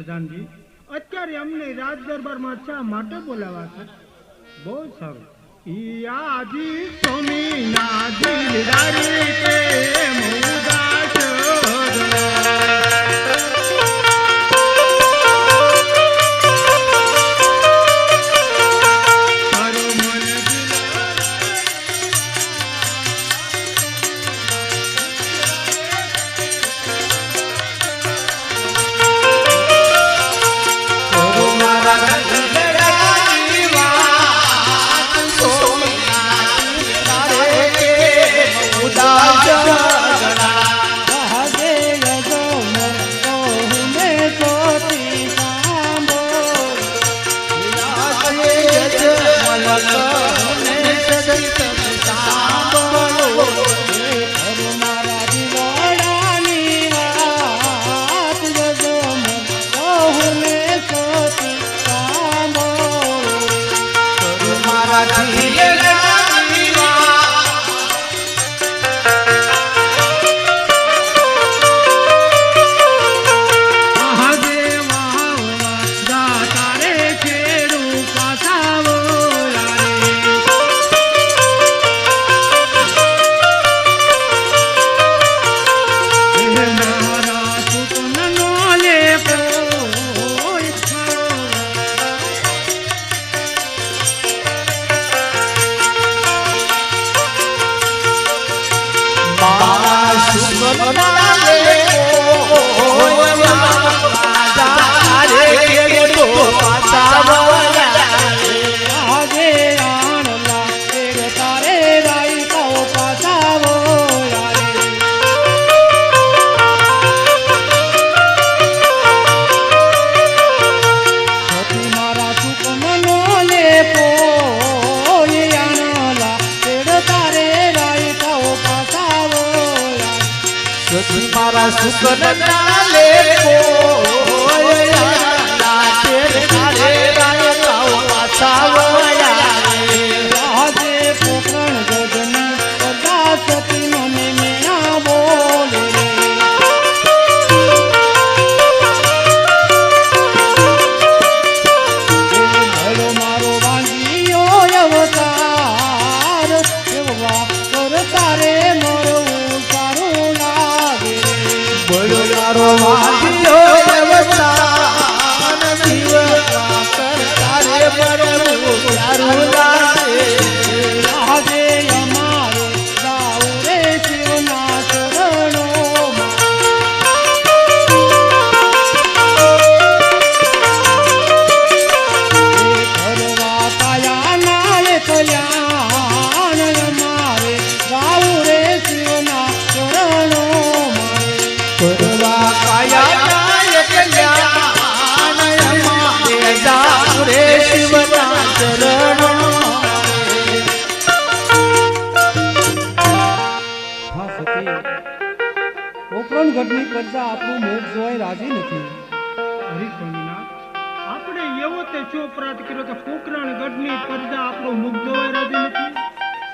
પ્રધાનજી, અત્યારે અમને રાજ દરબારમાં શા માટે બોલાવા છે? બહુ સારું. યાદી સ્વામી સ્વામીના દિલદારી મોદાસ রাধি લારે મારા સુકન ના લે ગઢની પ્રજા આપણું મોગ જોઈ રાજી નથી. હરી સ્વામીનાથ આપણે એવો તે શું અપરાધ કર્યો કે પોકરણ ગઢની પ્રજા આપણું મુખ જોવાય રાજી નથી?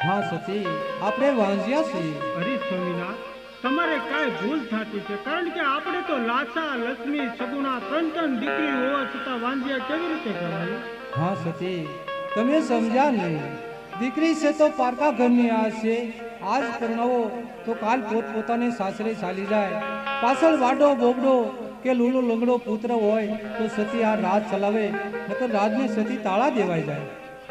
હા સતી આપણે વાંજ્યા છીએ. હરી સ્વામીનાથ તમારે કાંઈ ભૂલ થતી છે? કારણ કે આપણે તો લાસા લક્ષ્મી સગુણા ત્રણ ત્રણ દીકરી હોવા છતાં વાંજ્યા કેવી રીતે કરાય? હા સતી તમે સમજ્યા નહીં દીકરી છે તો પારકા ઘરની આ છે. આજ પરણાવો તો કાલ પોત પોતાને સાસરે ચાલી જાય. પાછળ વાડો બોબડો કે લૂલો લંગડો પુત્ર હોય તો સતી આ રાજ ચલાવે નકર રાજને સતી તાળા દેવાઈ જાય.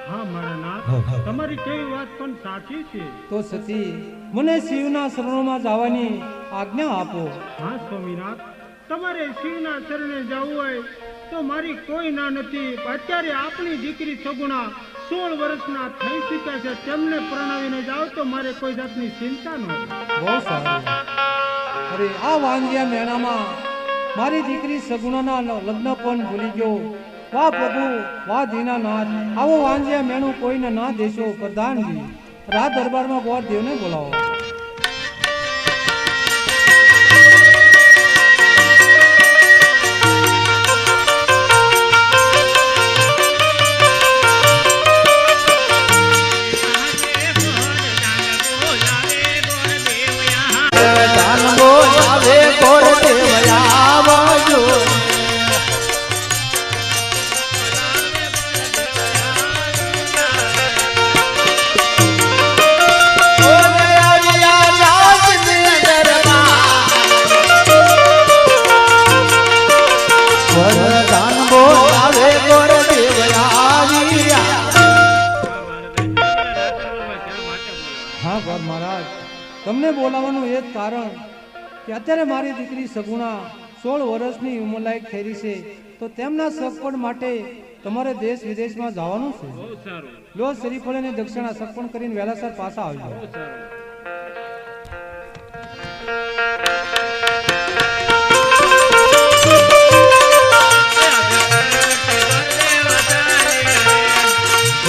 હા મારા તમારી કેવી વાત પણ સાચી છે. તો સતી મને શિવના શરણોમાં જવાની આજ્ઞા આપો. હા સ્વામીનાથ તમારે શિવના શરણે જવું હોય તો મારી કોઈ ના નથી. અત્યારે આપણી દીકરી સગુણા સોળ વર્ષના થઈ ચૂક્યા છે. તેમને પરણાવીને જાઓ તો મારે કોઈ જાતની ચિંતા ન બહુ સારું. અરે, આ વાંજિયા મેણામાં મારી દીકરી સગુણાના લગ્ન પણ ભૂલી ગયો. વાહ પ્રભુ, વાહ દીનાનાથ, આવો વાંજિયા મેણું કોઈને ના દેશો, પ્રધાનજી. રાત દરબારમાં ગોર દેવને બોલાવો. તમને બોલાવવાનું એ જ કારણ કે અત્યારે મારી દીકરી સગુણા સોળ વર્ષની ઉંમરલાયક થયેલી છે તો તેમના સગપણ માટે તમારે દેશ વિદેશમાં જવાનું છે લો શ્રીફળ અને દક્ષિણા સગપણ કરીને વહેલાસર પાછા આવજો બહુ સારું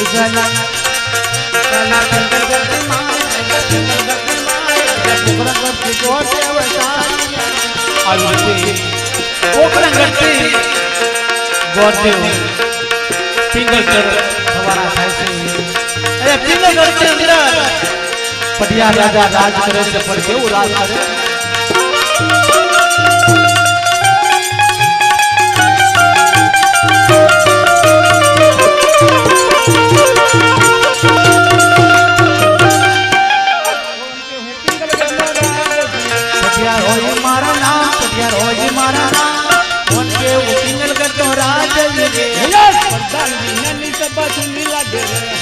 ઉજલા કલા કંકર ગતિ માં કંકર ગોટે પિંગલકર સવારા થાય છે અરે પિંગલકરની અંદર પટિયા રાજા રાજ કરે છે પણ કેવું રાજ કરે પટિયાર હોય મારા નામ પટિયાર હોય મારા નામ કોણ કે પિંગલકર તો રાજ રે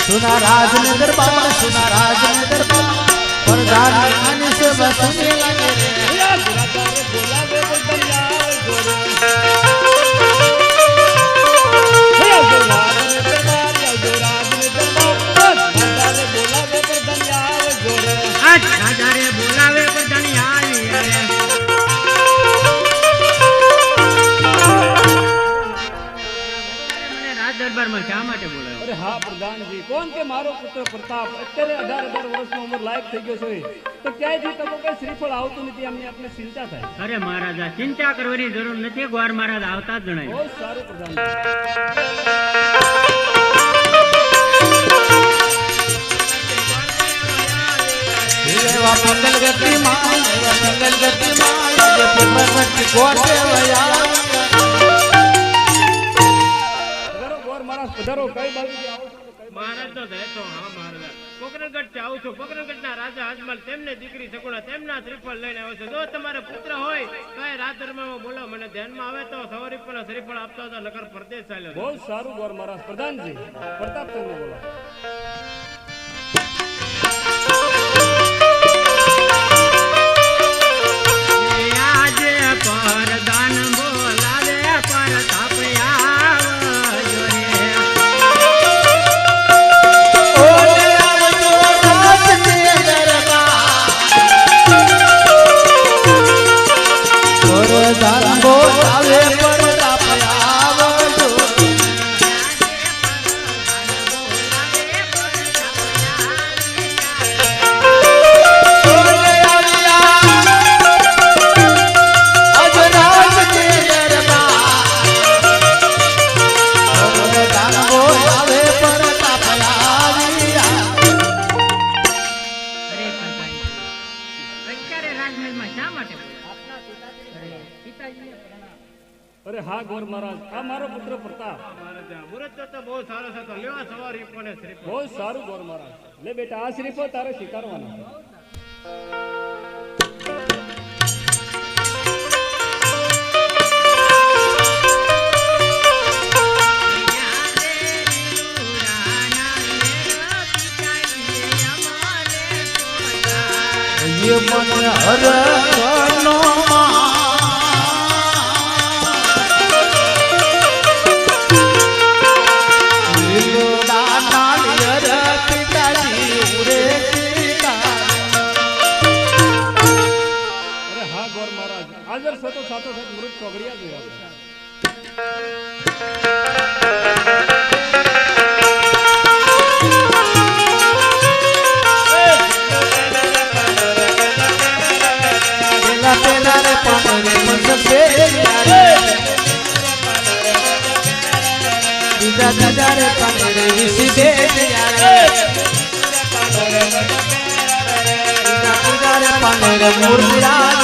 સુના રાજ ને દરબાર સુના રાજ ને દરબાર પ્રધાન આની સે બસને લાગે કોણ કે મારો પુત્ર પ્રતાપ અત્યારે અઢાર અઢાર વર્ષનો ઉંમર લાયક થઈ ગયો છે. તો ક્યાંયથી તમે કઈ શ્રીફળ આવતું નથી એમની આપણે ચિંતા થાય. અરે મહારાજા ચિંતા કરવાની જરૂર નથી ગોર મહારાજ આવતા જ જણાય. બહુ સારું પ્રધાન. મંગલ ગતિ માં મંગલ ગતિ માં પધારો ગોર મહારાજ પધારો કઈ બાજુથી ને મહારાજ તો રહેતો હા મહારાજ પોકરણગઢથી આવું છું. પોકરણગઢના રાજા અજમલ, તેમને દીકરી સગુણા તેમના શ્રીફળ લઈને આવે છે. જો તમારે પુત્ર હોય તો એ રાત બોલો, મને ધ્યાનમાં આવે તો સવારી શ્રીફળ આપતા હતા નગર પરદેશ ચાલ્યો બહુ સારું ગોર મહારાજ. પ્રધાનજી પ્રતાપચંદ્ર બોલો. અરે હા, ગોર મહારાજ. આ મારો પુત્ર પ્રતાપ. મુરત તો બહુ સારો હતો લેવા સવાર રીપો ને શ્રીપો બહુ સારું ગોર મહારાજ. લે બેટા, આ શ્રીપો તારે સ્વીકારવાનો મન હરનો મા છો તો સાથો સાથ મૃત ચોગડિયા જોયા પેલા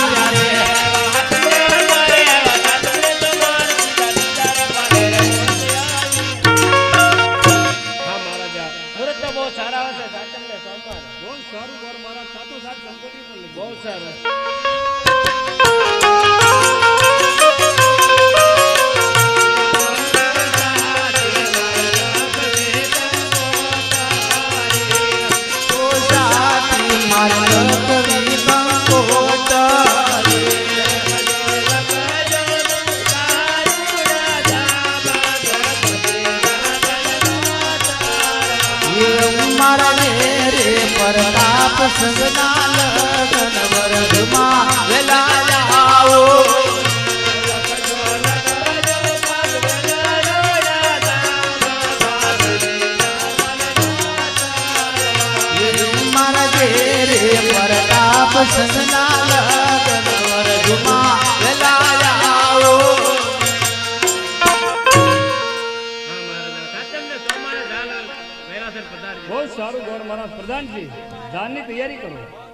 બહુ સારું ગોળ મહારાજ પ્રધાનજી. દાનની તૈયારી કરો.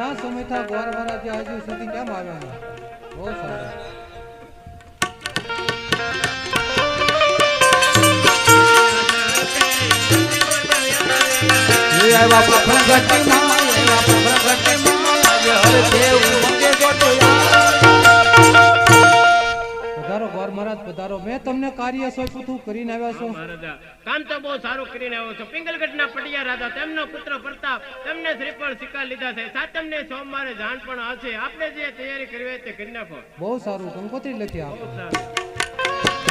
ઘણા સમયથી ગોર મહારાજ હજુ સુધી કેમ આવ્યા નહીં બહુ સારું. આવ્યા પ્રભુ કાર્ય હતું કરીને આવ્યા છો? કામ તો બહુ સારું કરીને આવ્યો છો. પિંગલગઢના પટિયા રાજા તેમનો પુત્ર પ્રતાપ તેમને શ્રીફળ સિક્કા લીધા છે. સાતમને સોમવારે જાણ પણ આવશે આપણે જે તૈયારી કરવી હોય તે કરી નાખો. બહુ સારું. કંકોત્રી લખી સારું.